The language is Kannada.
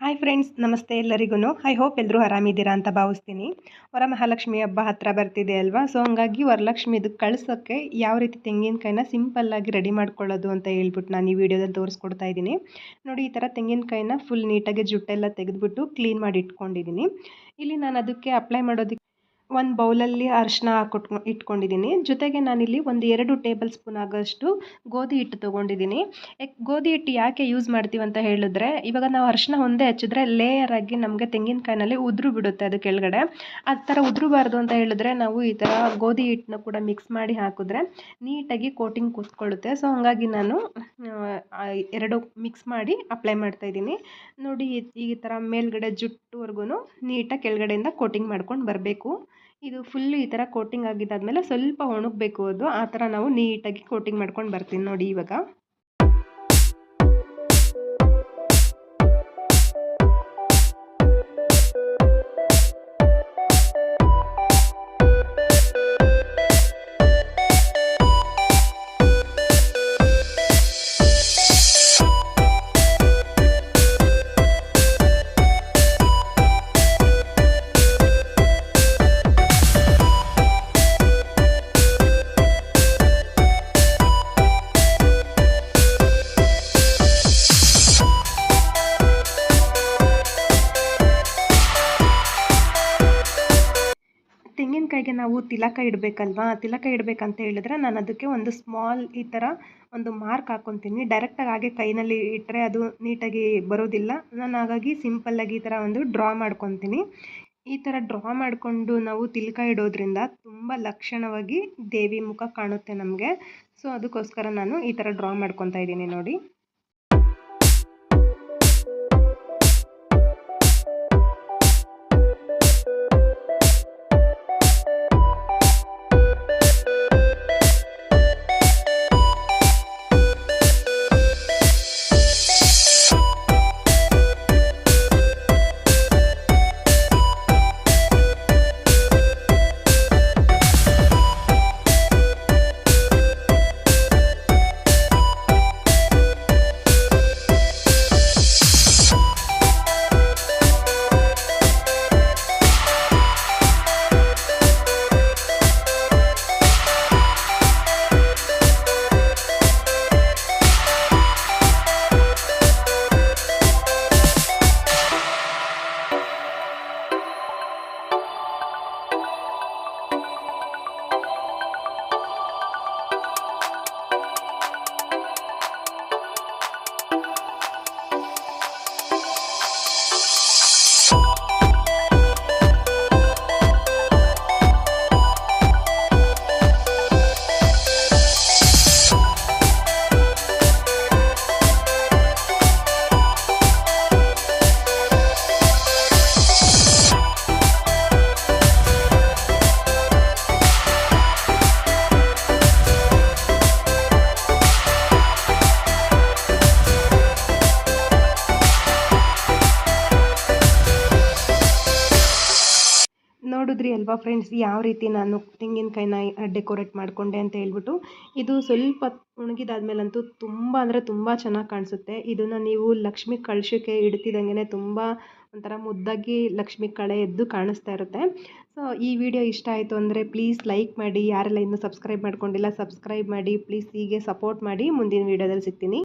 ಹಾಯ್ ಫ್ರೆಂಡ್ಸ್ ನಮಸ್ತೆ ಎಲ್ಲರಿಗೂ ಐ ಹೋಪ್ ಎಲ್ಲರೂ ಆರಾಮಿದ್ದೀರಾ ಅಂತ ಭಾವಿಸ್ತೀನಿ. ವರಮಹಾಲಕ್ಷ್ಮಿ ಹಬ್ಬ ಹತ್ರ ಬರ್ತಿದೆ ಅಲ್ವಾ? ಸೊ ಹಂಗಾಗಿ ವರಲಕ್ಷ್ಮಿ ಇದಕ್ಕೆ ಕಳ್ಸೋಕ್ಕೆ ಯಾವ ರೀತಿ ತೆಂಗಿನಕಾಯಿನ ಸಿಂಪಲ್ಲಾಗಿ ರೆಡಿ ಮಾಡ್ಕೊಳ್ಳೋದು ಅಂತ ಹೇಳ್ಬಿಟ್ಟು ನಾನು ಈ ವಿಡಿಯೋದಲ್ಲಿ ತೋರಿಸ್ಕೊಡ್ತಾ ಇದ್ದೀನಿ. ನೋಡಿ, ಈ ಥರ ತೆಂಗಿನಕಾಯಿನ ಫುಲ್ ನೀಟಾಗಿ ಜುಟ್ಟೆಲ್ಲ ತೆಗೆದುಬಿಟ್ಟು ಕ್ಲೀನ್ ಮಾಡಿ ಇಟ್ಕೊಂಡಿದ್ದೀನಿ. ಇಲ್ಲಿ ನಾನು ಅದಕ್ಕೆ ಅಪ್ಲೈ ಮಾಡೋದಕ್ಕೆ ಒಂದು ಬೌಲಲ್ಲಿ ಅರಿಶಿನ ಹಾಕೊಟ್ ಇಟ್ಕೊಂಡಿದ್ದೀನಿ ಜೊತೆಗೆ ನಾನಿಲ್ಲಿ ಒಂದು ಎರಡು ಟೇಬಲ್ ಸ್ಪೂನ್ ಆಗೋಷ್ಟು ಗೋಧಿ ಹಿಟ್ಟು ತೊಗೊಂಡಿದ್ದೀನಿ ಗೋಧಿ ಹಿಟ್ಟು ಯಾಕೆ ಯೂಸ್ ಮಾಡ್ತೀವಿ ಅಂತ ಹೇಳಿದ್ರೆ, ಇವಾಗ ನಾವು ಅರಿಶಿನ ಒಂದೇ ಹಚ್ಚಿದ್ರೆ ಲೇಯರ್ ಆಗಿ ನಮಗೆ ತೆಂಗಿನಕಾಯಿನಲ್ಲಿ ಉದುರು ಬಿಡುತ್ತೆ ಅದು ಕೆಳಗಡೆ. ಆ ಥರ ಉದುರಬಾರ್ದು ಅಂತ ಹೇಳಿದ್ರೆ ನಾವು ಈ ಥರ ಗೋಧಿ ಹಿಟ್ಟನ್ನ ಕೂಡ ಮಿಕ್ಸ್ ಮಾಡಿ ಹಾಕಿದ್ರೆ ನೀಟಾಗಿ ಕೋಟಿಂಗ್ ಕೂತ್ಕೊಳ್ಳುತ್ತೆ. ಸೊ ಹಾಗಾಗಿ ನಾನು ಎರಡು ಮಿಕ್ಸ್ ಮಾಡಿ ಅಪ್ಲೈ ಮಾಡ್ತಾಯಿದ್ದೀನಿ ನೋಡಿ ಈ ಥರ ಮೇಲ್ಗಡೆ ಜುಟ್ಟುವರೆಗೂ ನೀಟಾಗಿ ಕೆಳಗಡೆಯಿಂದ ಕೋಟಿಂಗ್ ಮಾಡ್ಕೊಂಡು ಬರಬೇಕು. ಇದು ಫುಲ್ ಈ ಥರ ಕೋಟಿಂಗ್ ಆಗಿದ್ದಾದ್ಮೇಲೆ ಸ್ವಲ್ಪ ಒಣಗಬೇಕು ಅದು. ಆ ಥರ ನಾವು ನೀಟಾಗಿ ಕೋಟಿಂಗ್ ಮಾಡ್ಕೊಂಡು ಬರ್ತೀನಿ ನೋಡಿ ಇವಾಗ. ತೆಂಗಿನಕಾಯಿಗೆ ನಾವು ತಿಲಕ ಇಡಬೇಕಲ್ವಾ? ತಿಲಕ ಇಡಬೇಕಂತ ಹೇಳಿದ್ರೆ ನಾನು ಅದಕ್ಕೆ ಒಂದು ಸ್ಮಾಲ್ ಈ ಥರ ಒಂದು ಮಾರ್ಕ್ ಹಾಕ್ಕೊತೀನಿ ಡೈರೆಕ್ಟಾಗಿ ಹಾಗೆ ಕೈನಲ್ಲಿ ಇಟ್ಟರೆ ಅದು ನೀಟಾಗಿ ಬರೋದಿಲ್ಲ. ನಾನು ಹಾಗಾಗಿ ಸಿಂಪಲ್ಲಾಗಿ ಈ ಥರ ಒಂದು ಡ್ರಾ ಮಾಡ್ಕೊತೀನಿ. ಈ ಥರ ಡ್ರಾ ಮಾಡಿಕೊಂಡು ನಾವು ತಿಲಕ ಇಡೋದ್ರಿಂದ ತುಂಬ ಲಕ್ಷಣವಾಗಿ ದೇವಿ ಮುಖ ಕಾಣುತ್ತೆ ನಮಗೆ. ಸೊ ಅದಕ್ಕೋಸ್ಕರ ನಾನು ಈ ಥರ ಡ್ರಾ ಮಾಡ್ಕೊತಾ ಇದ್ದೀನಿ ನೋಡಿ. ನೋಡಿದ್ರಿ ಅಲ್ವಾ ಫ್ರೆಂಡ್ಸ್ ಯಾವ ರೀತಿ ನಾನು ತೆಂಗಿನಕಾಯಿನ ಡೆಕೋರೇಟ್ ಮಾಡಿಕೊಂಡೆ ಅಂತ ಹೇಳ್ಬಿಟ್ಟು, ಇದು ಸ್ವಲ್ಪ ಒಣಗಿದಾದ್ಮೇಲಂತೂ ತುಂಬ ಅಂದರೆ ತುಂಬ ಚೆನ್ನಾಗಿ ಕಾಣಿಸುತ್ತೆ. ಇದನ್ನು ನೀವು ಲಕ್ಷ್ಮಿ ಕಳಶಕ್ಕೆ ಇಡ್ತಿದ್ದಂಗೆ ತುಂಬ ಒಂಥರ ಮುದ್ದಾಗಿ ಲಕ್ಷ್ಮಿ ಕಳೆ ಎದ್ದು ಕಾಣಿಸ್ತಾ ಇರುತ್ತೆ. ಸೊ ಈ ವಿಡಿಯೋ ಇಷ್ಟ ಆಯಿತು ಅಂದರೆ ಪ್ಲೀಸ್ ಲೈಕ್ ಮಾಡಿ, ಯಾರೆಲ್ಲ ಇನ್ನೂ ಸಬ್ಸ್ಕ್ರೈಬ್ ಮಾಡ್ಕೊಂಡಿಲ್ಲ ಸಬ್ಸ್ಕ್ರೈಬ್ ಮಾಡಿ ಪ್ಲೀಸ್ ಹೀಗೆ ಸಪೋರ್ಟ್ ಮಾಡಿ, ಮುಂದಿನ ವೀಡಿಯೋದಲ್ಲಿ ಸಿಗ್ತೀನಿ.